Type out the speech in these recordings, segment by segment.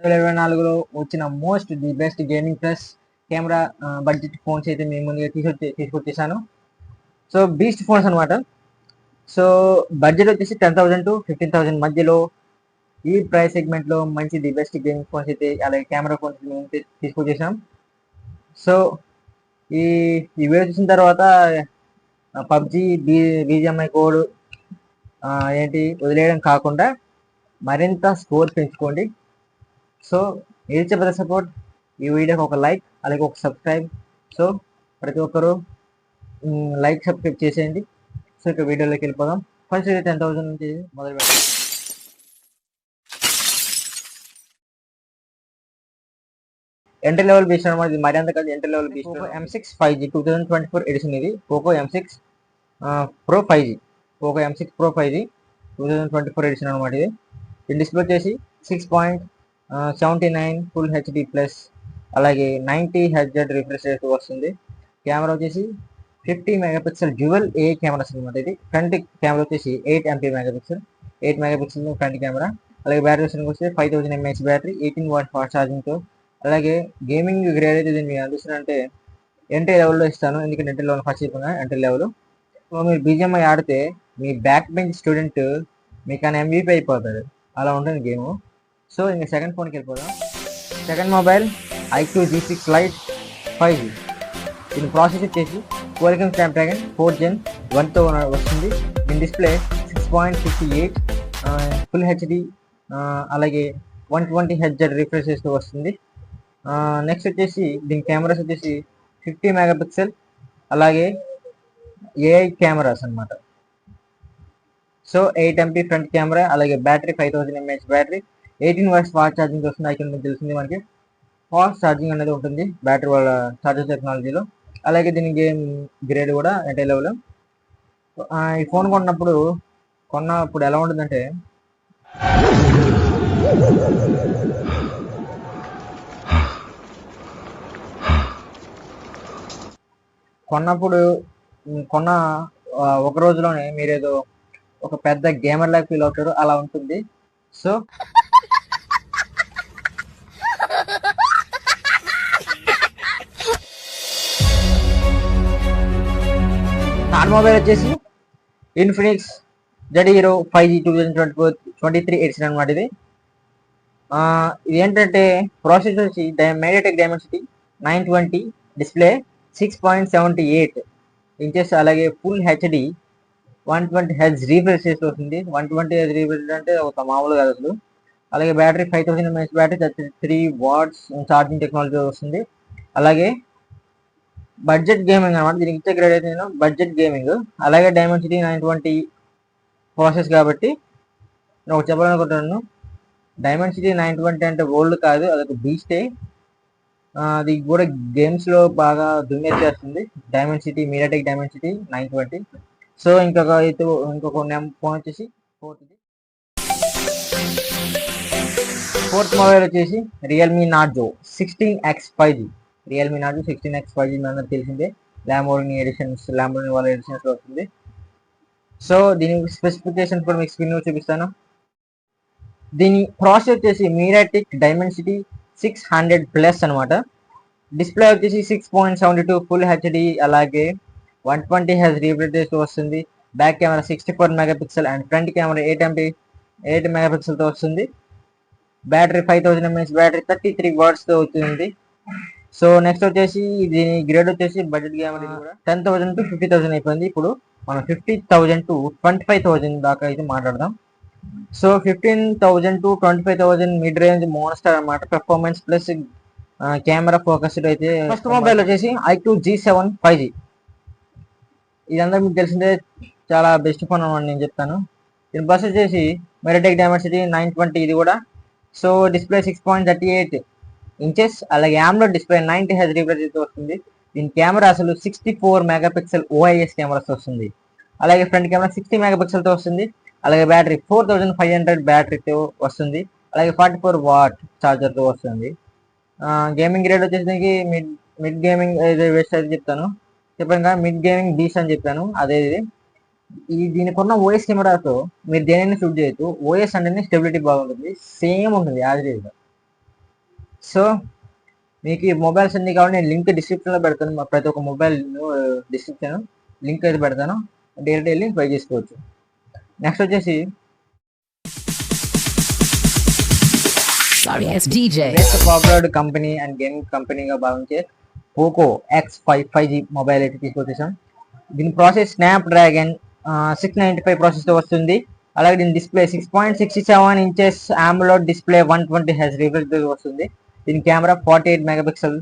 రెండు వేల ఇరవై నాలుగులో వచ్చిన most the best gaming plus camera budget phones అయితే మేము ముందుగా తీసుకొచ్చి తీసుకొచ్చేసాను. సో బీస్ట్ ఫోన్స్ అనమాట సో బడ్జెట్ వచ్చేసి ten thousand to fifteen thousand మధ్యలో ఈ ప్రైస్ సెగ్మెంట్లో మంచి ది బెస్ట్ గేమింగ్ ఫోన్స్ అయితే అలాగే కెమెరా ఫోన్స్ మేము తీసుకొచ్చేసాం. సో ఈ ఈ వీడియో చూసిన తర్వాత పబ్జి బీ బీజిఎంఐ కోడ్ ఏంటి వదిలేయడం కాకుండా మరింత స్కోర్ పెంచుకోండి. సో ఇచ్చే పెద్ద సపోర్ట్ ఈ వీడియోకి ఒక లైక్ అలాగే ఒక సబ్స్క్రైబ్ సో ప్రతి ఒక్కరూ లైక్ సబ్స్క్రైబ్ చేసేయండి. సో ఇక వీడియోలోకి వెళ్ళిపోదాం. ఫస్ట్ అయితే టెన్ థౌసండ్ నుంచి మొదలు పెడదాం. ఎంటర్ లెవెల్ బీస్ట్ అనమాట ఇది మరి అంత కాదు enter level beast M six five G two thousand twenty four edition ఇది. Poco M six pro five G Poco M six pro five G two thousand twenty four edition అనమాట ఇది. Display వచ్చేసి six point seventy nine full HD plus అలాగే ninety Hz refresh rate వస్తుంది. Camera వచ్చేసి fifty megapixel dual a cameras అనమాట ఇది front camera వచ్చేసి eight MP megapixel eight megapixel front camera అలాగే బ్యాటరీ వచ్చిన వస్తే five thousand mAh battery eighteen watt fast ఛార్జింగ్తో అలాగే గేమింగ్ గ్రేడ్ అయితే దీన్ని అందిస్తున్నంటే ఎంట్రీ లెవెల్లో ఇస్తాను ఎందుకంటే ఎంట్రీ లెవెల్ ఫస్ట్ చెప్పిన ఎంట్రీ లెవెల్ సో మీరు బీజిఎంఐ ఆడితే మీ బ్యాక్ బెంచ్ స్టూడెంట్ మీకు అని ఎంవీపీ అయిపోతాడు. అలా ఉంటుంది గేమ్ సో ఇంకా సెకండ్ ఫోన్కి వెళ్ళిపోదాం. Second mobile iQOO G six lite five G దీని ప్రాసెస్ వచ్చేసి క్వాలికమ్ స్నాప్డ్రాగన్ ఫోర్ జెన్ వన్తో వస్తుంది. దీని display six point fifty eight full HD అలాగే వన్ ట్వంటీ హెచ్జెడ్ రిఫ్రెషెస్తో వస్తుంది. నెక్స్ట్ వచ్చేసి దీని కెమెరాస్ వచ్చేసి ఫిఫ్టీ మెగాపిక్సెల్ అలాగే ఏఐ కెమెరాస్ అన్నమాట. So eight MP front camera అలాగే battery five thousand mAh battery eighteen watts fast charging వస్తుంది? అయితే మీకు తెలిసింది మనకి. ఫాస్ట్ ఛార్జింగ్ అనేది ఉంటుంది బ్యాటరీ వాళ్ళ ఛార్జర్ టెక్నాలజీలో. అలాగే దీని గేమ్ గ్రేడ్ కూడా ఎంటే లెవెల్? ఈ ఫోన్ కొన్నప్పుడు కొన్నప్పుడు ఎలా ఉంటుందంటే కొన్నప్పుడు కొన్న ఒక రోజులోనే మీరు ఏదో ఒక పెద్ద గేమర్ లాగా ఫీల్ అవుతారు. అలా ఉంటుంది. సో నాన్ మొబైల్ వచ్చేసి Infinix Z hero five G two thousand twenty four twenty three edition అనమాట ఇది ఇది ఏంటంటే ప్రాసెస్ వచ్చి MediaTek Dimensity nine twenty display six point seventy eight inches అలాగే full HD one twenty H refresh చేసి వస్తుంది వన్ ట్వంటీ హెచ్ రీఫ్రెష్ అంటే ఒక మామూలు కాదు అసలు. అలాగే battery five thousand MS battery three watts charging technology వస్తుంది. అలాగే బడ్జెట్ గేమింగ్ అనమాట దీనికి ఇచ్చే గ్రేడ్ అయితే నేను బడ్జెట్ గేమింగ్. అలాగే డైమెన్సిటీ నైన్ ట్వంటీ ప్రాసెస్ కాబట్టి నేను ఒకటి చెప్పాలనుకుంటున్నాను. డైమెన్సిటీ నైన్ ట్వంటీ అంటే ఓల్డ్ కాదు అదొక బీస్టే అది కూడా గేమ్స్లో బాగా దుమ్మేసేస్తుంది Dimensity MediaTek Dimensity nine twenty. So ఇంకొక అయితే ఇంకొక ఫోన్ వచ్చేసి ఫోర్త్ ఫోర్త్ మొబైల్ వచ్చేసి Realme Narzo sixteen X five G Realme నాటు సిక్స్టీన్ ఎక్స్ ఫైవ్ జీ అందరికి తెలిసిందే. ల్యాంబోర్ని ఎడిషన్స్ ల్యాంబోర్ని వాళ్ళ ఎడిషన్స్ వస్తుంది. సో దీని స్పెసిఫికేషన్స్ కూడా మీకు స్క్రీన్ చూపిస్తాను. దీని ప్రాసెస్ వచ్చేసి MediaTek Dimensity six hundred plus అనమాట డిస్ప్లే వచ్చేసి six point seventy two full HD అలాగే వన్ ట్వంటీ హెచ్ రీప్రెజెస్ వస్తుంది. Back camera sixty four megapixel and front camera eight MP eight మెగాపిక్సెల్తో వస్తుంది. Battery five thousand MS battery thirty three తో వస్తుంది. So next వచ్చేసి దీని grade వచ్చేసి budget camera కూడా ten thousand to fifty thousand అయిపోయింది. ఇప్పుడు మనం fifty thousand to twenty five thousand దాకా అయితే మాట్లాడదాం. So fifteen thousand to twenty five thousand mid range monster అనమాట పెర్ఫార్మెన్స్ ప్లస్ కెమెరా ఫోకస్డ్ అయితే ఫస్ట్ మొబైల్ వచ్చేసి iQOO G seven five G. ఇదంతా మీకు తెలిసిందే చాలా బెస్ట్ ఫోన్ అనమాట నేను చెప్తాను. దీని బస్ వచ్చేసి మెరటెక్ డైమెన్సిటీ నైన్ ట్వంటీ ఇది కూడా. So display six point thirty eight inches అలాగే AMOLED display ninety H refresh వస్తుంది. దీని కెమెరా అసలు sixty four megapixel OIS cameras వస్తుంది. అలాగే ఫ్రంట్ కెమెరా సిక్స్టీ మెగాపిక్సెల్తో వస్తుంది. అలాగే battery four thousand five hundred బ్యాటరీతో వస్తుంది. అలాగే ఫార్టీ ఫోర్ వాట్ ఛార్జర్తో వస్తుంది. గేమింగ్ గ్రేడ్ వచ్చేసరికి మిడ్ మిడ్ గేమింగ్ వేస్ట్ అయితే చెప్తాను. చెప్పాను కదా మిడ్ గేమింగ్ బీస్ అని చెప్పాను. అదే ఇది. ఈ దీనికి ఉన్న ఓఎస్ కెమెరాతో మీరు దేనైనా షూట్ చేయొచ్చు? ఓఎస్ అంటేనే స్టెబిలిటీ బాగుంటుంది. సేమ్ ఉంటుంది యాజ్ సో మీకు ఈ మొబైల్స్ అన్ని కావాలి నేను లింక్ డిస్క్రిప్షన్లో పెడతాను. మా ప్రతి ఒక్క మొబైల్ డిస్క్రిప్షన్ లింక్ అయితే పెడతాను. డైరెక్ట్ వెళ్ళి బై చేసుకోవచ్చు. నెక్స్ట్ వచ్చేసి పాపులర్ కంపెనీ అండ్ గేమింగ్ కంపెనీగా భావించే Poco X five five G mobile అయితే తీసుకొచ్చేసాం. దీని process Snapdragon six ninety five ప్రాసెస్తో వస్తుంది. అలాగే దీని display six point sixty seven inches AMOLED display one twenty H refresh వస్తుంది. దీని కెమెరా ఫార్టీ ఎయిట్ మెగాపిక్సెల్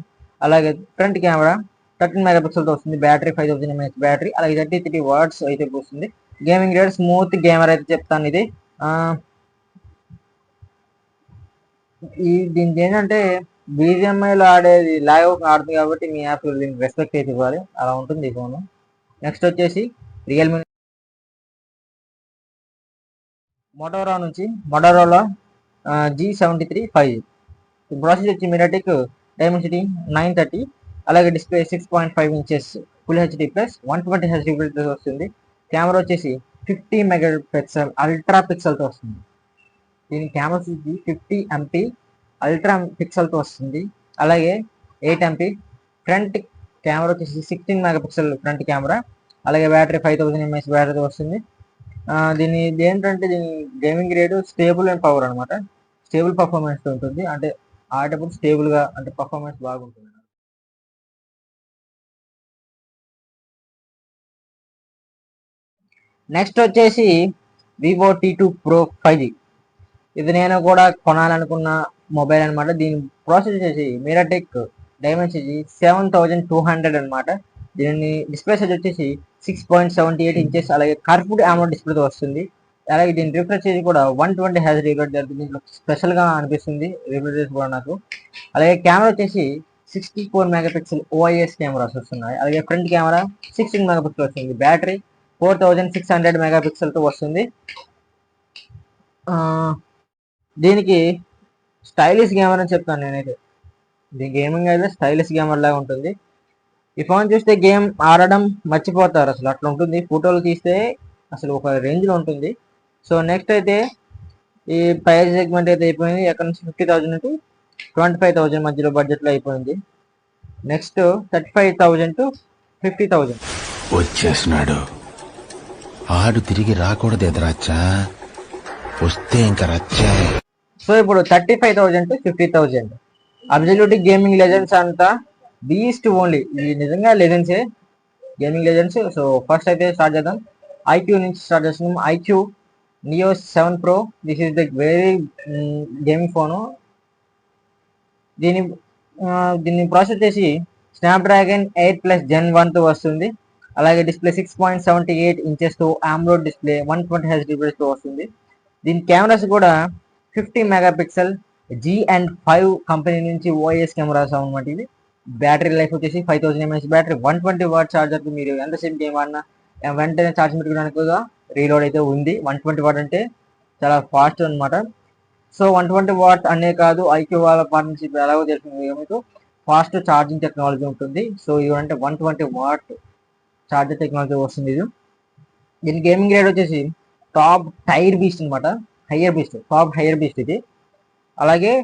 అలాగే ఫ్రంట్ కెమెరా థర్టీన్ మెగాపిక్సెల్తో వస్తుంది. Battery five thousand MS battery అలాగే థర్టీ త్రీ వర్డ్స్ అయితే వస్తుంది. గేమింగ్ రేట్ స్మూత్ గేమర్ అయితే చెప్తాను ఇది. ఈ దీనికి ఏంటంటే బీజిఎంఐలో ఆడేది లాగ్ ఆడుతుంది కాబట్టి మీ యాప్ దీనికి రెస్పెక్ట్ అయితే ఇవ్వాలి. అలా ఉంటుంది ఈ ఫోన్. నెక్స్ట్ వచ్చేసి రియల్మీ మోటోరా నుంచి Motorola G seventy three five. G process వచ్చి మీడియాటెక్ డైమెన్సిటీ నైన్ థర్టీ అలాగే display six point five inches full HD plus one twenty HD వస్తుంది. కెమెరా వచ్చేసి ఫిఫ్టీ మెగా పిక్సెల్ అల్ట్రా పిక్సెల్తో వస్తుంది. దీని camera వచ్చి ఫిఫ్టీ ఎంపీ అల్ట్రా పిక్సెల్తో వస్తుంది. అలాగే ఎయిట్ ఎంపీ ఫ్రంట్ కెమెరా వచ్చేసి sixteen mega pixel front camera అలాగే బ్యాటరీ ఫైవ్ థౌసండ్ ఎంఎస్ బ్యాటరీతో వస్తుంది. దీని ఏంటంటే దీని gaming rate stable and power అనమాట స్టేబుల్ పర్ఫార్మెన్స్ ఉంటుంది. అంటే ఆడేటప్పుడు స్టేబుల్గా అంటే పర్ఫార్మెన్స్ బాగుంటుంది. నెక్స్ట్ వచ్చేసి Vivo T two pro five G ఇది నేను కూడా కొనాలనుకున్న మొబైల్ అనమాట దీని ప్రాసెస్ వచ్చేసి MediaTek Dimensity seven thousand two hundred అనమాట దీని డిస్ప్లే సైజ్ వచ్చేసి six point seventy eight inches అలాగే కర్ఫుడ్ అమౌంట్ డిస్ప్లేతో వస్తుంది. అలాగే దీని రిఫ్రెష్ చేసి కూడా వన్ ట్వంటీ హ్యాజ్ రిఫ్రెష్ జరుగుతుంది. దీంట్లో స్పెషల్గా అనిపిస్తుంది రిఫ్రెష్ చేసి కూడా నాకు. అలాగే కెమెరా వచ్చేసి sixty four mega pixel OIS cameras వస్తున్నాయి అలాగే front camera sixteen mega pixel వస్తుంది. Battery four thousand six hundred mega పిక్సెల్తో వస్తుంది. దీనికి స్టైలిష్ కెమెరా అని చెప్తాను నేనైతే. ఇది గేమింగ్ అయితే స్టైలిష్ కెమెరా లాగా ఉంటుంది. ఈ ఫోన్ చూస్తే గేమ్ ఆడడం మర్చిపోతారు అసలు. అట్లా ఉంటుంది. ఫోటోలు తీస్తే అసలు ఒక రేంజ్లో ఉంటుంది. సో నెక్స్ట్ అయితే ఈ ప్రైస్ సెగ్మెంట్ అయితే అయిపోయింది. ఎక్కడ నుంచి fifty thousand to twenty five thousand మధ్యలో బడ్జెట్లో అయిపోయింది. Next thirty five thousand to fifty thousand వచ్చేసినాడు ఆడు తిరిగి రాకూడదు ఎదురచ్చా వస్తే ఇంక రచ్చా. సో ఇప్పుడు thirty five thousand to fifty thousand absolute gaming legends అంతా బీస్ట్ ఓన్లీ ఇది నిజంగా లెజెండ్సే గేమింగ్ లెజెండ్స్ సో ఫస్ట్ అయితే స్టార్ట్ చేద్దాం. ఐక్యూ నుంచి స్టార్ట్ చేస్తున్నాం. IQOO Neo seven Pro this is the very gaming phone దీని దీన్ని దీని ప్రాసెస్ చేసి స్నాప్డ్రాగన్ ఎయిట్ ప్లస్ జెన్ వన్తో వస్తుంది. అలాగే display six point seventy eight ఇంచెస్తో AMOLED display one twenty హెచ్తో వస్తుంది. దీని కెమెరాస్ కూడా fifty mega pixel G and five company నుంచి ఓఎస్ కెమెరాస్ అనమాట ఇది. బ్యాటరీ లైఫ్ వచ్చేసి five thousand MS battery one twenty watt ఛార్జర్కి మీరు ఎంతసేపు గేమ్ ఆడినా వెంటనే ఛార్జ్ పెట్టుకోవడానికి కూడా రీలోడ్ అయితే ఉంది. వన్ ట్వంటీ వాట్ అంటే చాలా ఫాస్ట్ అన్నమాట. సో వన్ ట్వంటీ వాట్ అనే కాదు ఐక్యూ వాళ్ళ పార్ట్నర్షిప్ ఎలాగో తెలిసింది మీకు? ఫాస్ట్ ఛార్జింగ్ టెక్నాలజీ ఉంటుంది. So ఇవంటే one twenty watt charger technology వస్తుంది ఇది. దీని గేమింగ్ రేట్ వచ్చేసి టాప్ టైర్ బీస్ట్ అనమాట higher beast top higher beast ఇది. అలాగే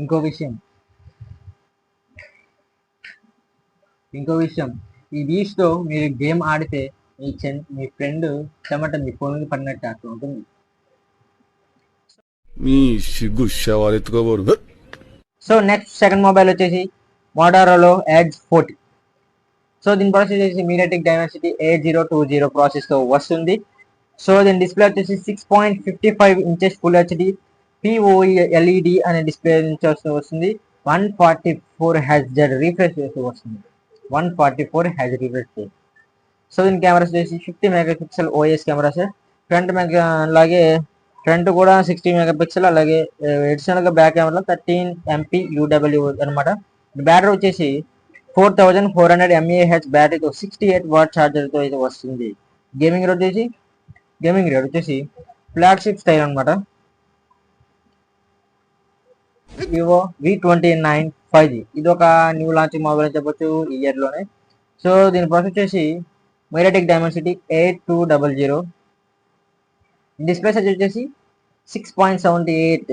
ఇంకో విషయం. ఇంకో విషయం. ఈ బీచ్తో మీరు గేమ్ ఆడితే మీ చెన్ మీ ఫ్రెండ్ చెమట మీ ఫోన్ పడినట్టు అట్లా ఉంటుంది. మీ సిగ్గు శవాలెత్తుకోబోరు సో నెక్స్ట్ సెకండ్ మొబైల్ వచ్చేసి మోటారోలో ఎడ్జ్ ఫోర్టీ సో దీని ప్రాసెస్ వచ్చేసి MediaTek Dimensity eight zero two zero ప్రాసెస్తో వస్తుంది. సో దీని డిస్ప్లే వచ్చేసి six point fifty five inches full HD POE LED అనే డిస్ప్లే నుంచి వస్తూ వస్తుంది. One forty four has Z refresh చేస్తూ వస్తుంది one forty four has refresh so దీని కెమెరాస్ వచ్చేసి fifty mega pixel OS cameras front mega అలాగే ఫ్రంట్ కూడా సిక్స్టీ మెగా పిక్సెల్ అలాగే ఎడిషనల్గా back camera thirteen MP UW అనమాట బ్యాటరీ వచ్చేసి four thousand four hundred mAh బ్యాటరీతో sixty eight watt ఛార్జర్తో అయితే వస్తుంది. గేమింగ్ రేట్ వచ్చేసి గేమింగ్ రేట్ వచ్చేసి ఫ్లాగ్షిప్ స్టైల్ అనమాట Vivo V twenty nine five G ఇది ఒక న్యూ లాంచింగ్ మొబైల్ అని చెప్పొచ్చు ఈ ఇయర్లోనే. సో దీని ప్రాసెస్ వచ్చేసి MediaTek Dimensity eight two double zero display size వచ్చేసి six point seventy eight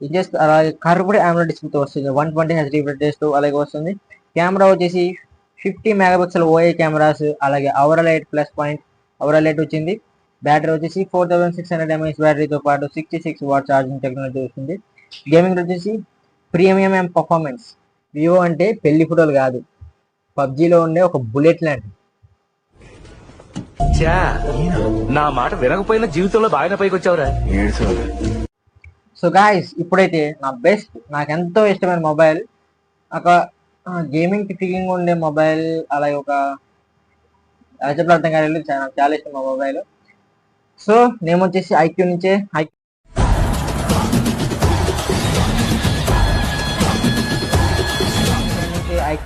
inches అలాగే కర్వ్డ్ ఆమ్లో డిస్ప్లేతో వస్తుంది. వన్ ట్వంటీ హెచ్ రిఫ్రెష్ అలాగే వస్తుంది. కెమెరా వచ్చేసి ఫిఫ్టీ మెగాపిక్సెల్ ఓఏ కెమెరాస్ అలాగే aura light plus point aura light వచ్చింది. బ్యాటరీ వచ్చేసి four thousand six hundred MS బ్యాటరీతో పాటు sixty six watt charging technology వస్తుంది. గేమింగ్ వచ్చేసి ప్రీమియం ఎం పర్ఫార్మెన్స్. వివో అంటే పెళ్ళి ఫోటోలు కాదు. పబ్జీలో ఉండే ఒక బుల్లెట్ లాంటి చా నా మాట వినకపోయినా జీవితంలో బాగానే పైకి వచ్చావురా సో గాయస్ ఇప్పుడైతే నా బెస్ట్ నాకు ఎంతో ఇష్టమైన మొబైల్ ఒక గేమింగ్ ఫిట్టింగ్ ఉండే మొబైల్ అలాగే ఒక అర్థం కాలేదు నాకు చాలా ఇష్టం మా మొబైల్ సో నేమ్ వచ్చేసి ఐక్యూ నుంచే iQOO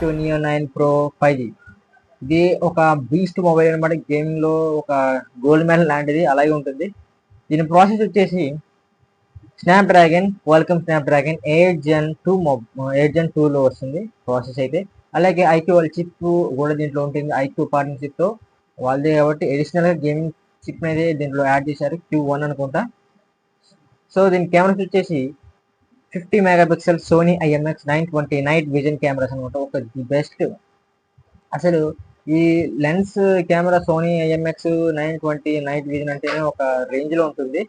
active Neo nine Pro five G ఇది ఒక బీస్ట్ మొబైల్ అనమాట గేమింగ్లో ఒక గోల్డ్ మెడల్ లాంటిది అలాగే ఉంటుంది దీని ప్రాసెస్ వచ్చేసి Snapdragon welcome Snapdragon eight Gen two eight జెన్లో వస్తుంది ప్రాసెస్ అయితే అలాగే ఐక్యూ వాళ్ళ చిప్ కూడా దీంట్లో ఉంటుంది ఐక్యూ పార్ట్నర్షిప్తో వాళ్ళదే కాబట్టి ఎడిషనల్గా గేమింగ్ చిప్ అనేది దీంట్లో యాడ్ చేశారు క్యూ వన్ అనుకుంటా సో దీని కెమెరాస్ వచ్చేసి fifty mega pixel Sony IMX nine twenty night vision cameras అనమాట ఒక ది బెస్ట్. అసలు ఈ lens camera Sony IMX nine twenty night vision అంటేనే ఒక రేంజ్లో ఉంటుంది.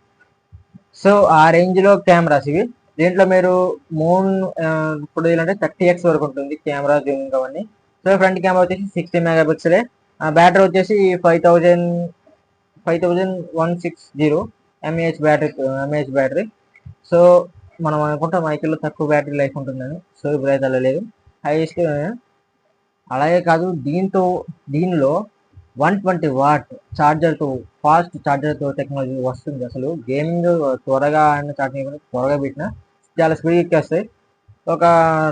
సో ఆ రేంజ్లో కెమెరాస్ ఇవి. దీంట్లో మీరు మూన్ ఇప్పుడు ఏంటంటే థర్టీ ఎక్స్ వరకు ఉంటుంది కెమెరా జూమింగ్ అవన్నీ. సో ఫ్రంట్ కెమెరా వచ్చేసి సిక్స్టీ మెగా పిక్సెలే బ్యాటరీ వచ్చేసి five thousand five thousand one six zero mAh battery mAh battery. So మనం అనుకుంటాం మైకిల్లో తక్కువ బ్యాటరీ లైఫ్ ఉంటుందని. సో ఇప్పుడైతే అలా లేదు. హైయెస్ట్ అలాగే కాదు దీంతో దీనిలో వన్ ట్వంటీ వాట్ ఛార్జర్తో ఫాస్ట్ ఛార్జర్తో టెక్నాలజీ వస్తుంది. అసలు గేమింగ్ త్వరగా అయిన ఛార్జింగ్ త్వరగా పెట్టిన చాలా స్పీడ్ ఎక్కేస్తాయి. ఒక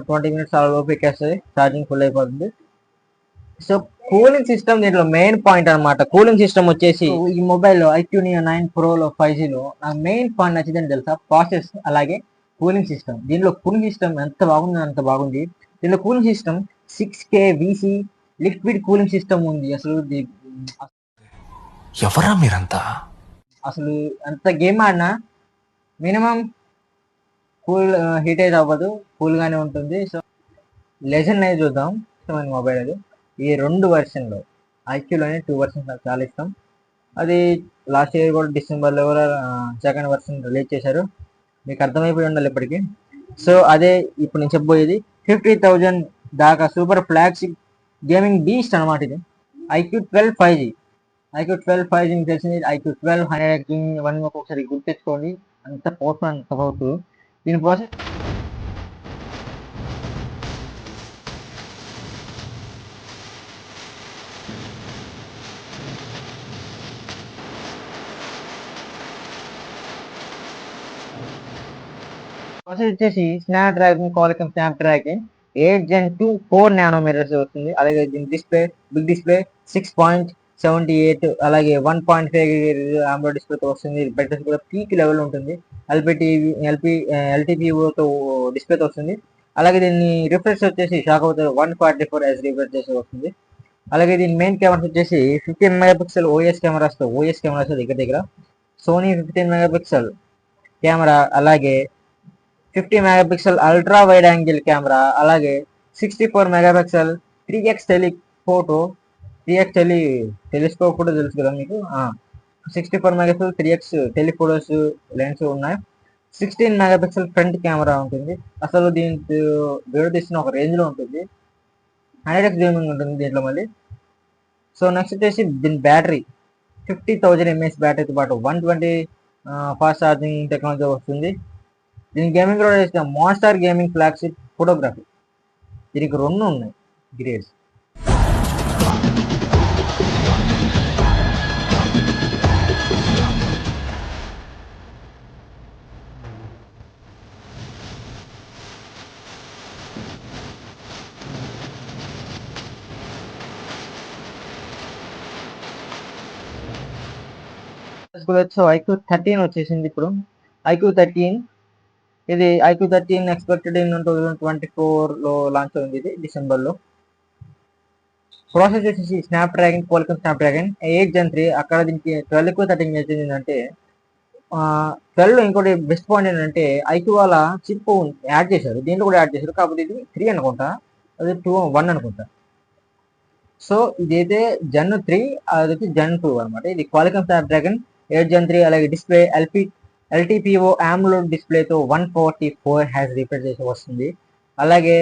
ట్వంటీ మినిట్స్ అలా లోపు ఎక్కేస్తాయి. ఛార్జింగ్ ఫుల్ అయిపోతుంది. సో కూలింగ్ సిస్టమ్ దీంట్లో మెయిన్ పాయింట్ అన్నమాట. కూలింగ్ సిస్టమ్ వచ్చేసి ఈ మొబైల్లో ఐక్యూనియో నైన్ ప్రోలో ఫైవ్ జీలో నాకు మెయిన్ పాయింట్ నచ్చిందని తెలుసా? ప్రాసెస్ అలాగే కూలింగ్ సిస్టమ్ దీనిలో కూలింగ్ సిస్టమ్ ఎంత బాగుంది అంత బాగుంది. దీనిలో cooling system six K VC liquid cooling system ఉంది. అసలు ఎవరా మీరంతా? అసలు ఎంత గేమ్ ఆడినా మినిమం కూల్ హీట్ అయితే అవ్వదు. కూల్ గానే ఉంటుంది. సో లెజెండ్ అయితే చూద్దాం. ఇష్టమైన మొబైల్ అది. ఈ రెండు వెర్షన్లో ఐక్యూలోనే టూ వెర్షన్స్ నాకు చాలా ఇష్టం. అది లాస్ట్ ఇయర్ కూడా డిసెంబర్లో కూడా సెకండ్ వెర్షన్ రిలీజ్ చేశారు. మీకు అర్థమైపోయి ఉండాలి ఇప్పటికి. సో అదే ఇప్పుడు నేను చెప్పబోయేది ఫిఫ్టీ థౌజండ్ దాకా సూపర్ ఫ్లాగ్షిప్ గేమింగ్ బీస్ట్ అనమాట ఇది. IQOO twelve five G. IQOO twelve five G తెలిసింది. ఐక్యూ ట్వెల్వ్ హండ్రెడ్ ఇవన్నీ ఒక్కొక్కసారి గుర్తెచ్చుకోండి. అంత పవర్ఫుల్ అంత పవర్ఫుల్ దీని ప్రాసెస్ ప్రాసెస్ వచ్చేసి Snapdragon Qualcomm Snapdragon eight Gen two four nanometers వస్తుంది. అలాగే దీని display big display six point seventy eight అలాగే వన్ పాయింట్ ఫైవ్ ఆండ్రాయిడ్ డిస్ప్లేతో వస్తుంది. బ్రైట్నెస్ కూడా పీక్ లెవెల్ ఉంటుంది. ఎల్పిటీవీ ఎల్పి ఎల్టీపీఓతో డిస్ప్లేతో వస్తుంది. అలాగే దీన్ని రిఫ్రెష్ వచ్చేసి షాక్ అవుతుంది. One forty four S refresh చేసి వస్తుంది. అలాగే దీని మెయిన్ కెమెరాస్ వచ్చేసి ఫిఫ్టీన్ మెగా పిక్సెల్ ఓఎస్ కెమెరాస్తో ఓఎస్ కెమెరాస్ దగ్గర దగ్గర. Sony fifteen mega pixel camera అలాగే fifty megapixel ultra wide angle camera అలాగే sixty four megapixel three X telephoto three X tele telescope కూడా తెలుసు కదా మీకు? Sixty four megapixel three X telephotos lens ఉన్నాయి. సిక్స్టీన్ మెగాపిక్సెల్ ఫ్రంట్ కెమెరా ఉంటుంది. అసలు దీని వీడియో తీసిన ఒక రేంజ్లో ఉంటుంది. హండ్రెడ్ ఎక్స్ జూమింగ్ ఉంటుంది దీంట్లో మళ్ళీ. సో నెక్స్ట్ వచ్చేసి దీని బ్యాటరీ. ఫిఫ్టీ థౌజండ్ ఎంఎస్ బ్యాటరీతో పాటు one twenty fast charging technology వస్తుంది. దీని గేమింగ్ కూడా చేసిన. మోస్టార్ గేమింగ్ ఫ్లాగ్షిప్ ఫోటోగ్రఫీ దీనికి రెండు ఉన్నాయి. గ్రేడ్స్ సో ఐక్యూ థర్టీన్ వచ్చేసింది ఇప్పుడు. ఐక్యూ థర్టీన్ ఇది iQOO thirteen expected in two thousand twenty ఫోర్లో లాంచ్ అయింది ఇది డిసెంబర్లో. ప్రాసెస్ వచ్చేసి Snapdragon Qualcomm Snapdragon eight Gen three అక్కడ దీనికి ట్వెల్వ్కు థర్టీన్ చేసింది ఏంటంటే ట్వెల్వ్ ఇంకోటి బెస్ట్ పాయింట్ ఏంటంటే ఐక్యూ వాళ్ళ చిప్ యాడ్ చేశారు. దీంట్లో కూడా యాడ్ చేశారు. కాకపోతే ఇది త్రీ అనుకుంటా. అది టూ వన్ అనుకుంటా. సో ఇదైతే జన్ త్రీ అది వచ్చి జన్ టూ అనమాట ఇది Qualcomm Snapdragon eight Gen three అలాగే డిస్ప్లే ఎల్పి ఎల్టీపీఓ ఆమ్లోడ్ డిస్ప్లేతో one forty four has repair చేసి వస్తుంది. అలాగే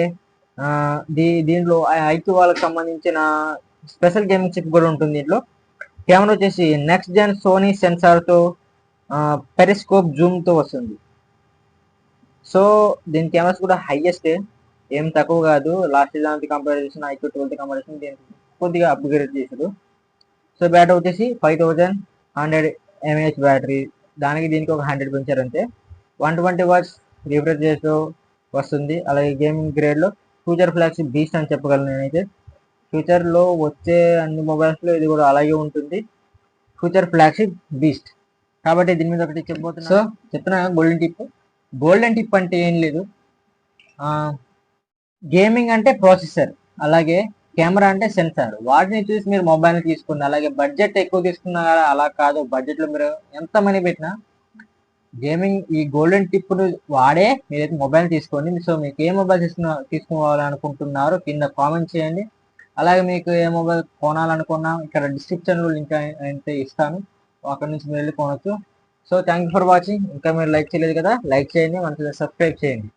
దీ దీంట్లో ఐక్యూ వాళ్ళకి సంబంధించిన స్పెషల్ గేమింగ్ చిప్ కూడా ఉంటుంది దీంట్లో. కెమెరా వచ్చేసి నెక్స్ట్ జెన్ సోనీ సెన్సార్తో పెరిస్కోప్ జూమ్తో వస్తుంది. సో దీని కెమెరాస్ కూడా హైయెస్ట్ ఏం తక్కువ కాదు. లాస్ట్ దానికి కంపేర్ చేసిన ఐక్యూ ట్వెల్త్ కంపేర్ చేసిన దీనికి కొద్దిగా అప్గ్రేడ్ చేశారు. సో బ్యాటరీ వచ్చేసి five thousand hundred mAh battery దానికి దీనికి ఒక హండ్రెడ్ పెంచారంటే వన్ ట్వంటీ వాట్స్ రిఫ్రెష్ చేస్తూ వస్తుంది. అలాగే గేమింగ్ గ్రేడ్లో ఫ్యూచర్ ఫ్లాగ్స్ బీస్ట్ అని చెప్పగలను నేనైతే. ఫ్యూచర్లో వచ్చే అన్ని మొబైల్స్లో ఇది కూడా అలాగే ఉంటుంది. ఫ్యూచర్ ఫ్లాగ్షిప్ బీస్ట్ కాబట్టి దీని మీద ఒకటి చెప్పబోతున్నా. సో చెప్తున్నా గోల్డెన్ టిప్ గోల్డెన్ టిప్ అంటే ఏం లేదు. గేమింగ్ అంటే ప్రాసెసర్ అలాగే కెమెరా అంటే సెన్సార్. వాటిని చూసి మీరు మొబైల్ తీసుకున్న అలాగే బడ్జెట్ ఎక్కువ తీసుకున్నా కదా అలా కాదు. బడ్జెట్లో మీరు ఎంత మనీ పెట్టినా గేమింగ్ ఈ గోల్డెన్ టిప్ వాడే మీరైతే మొబైల్ తీసుకోండి. సో మీకు ఏ మొబైల్ తీసుకున్న తీసుకోవాలనుకుంటున్నారో కింద కామెంట్ చేయండి. అలాగే మీకు ఏ మొబైల్ కొనాలనుకున్నా ఇక్కడ డిస్క్రిప్షన్లో లింక్ అయితే ఇస్తాను. అక్కడ నుంచి మీరు వెళ్ళి కొనవచ్చు so thank you for watching ఇంకా మీరు లైక్ చేయలేదు కదా లైక్ చేయండి. మన సబ్స్క్రైబ్ చేయండి.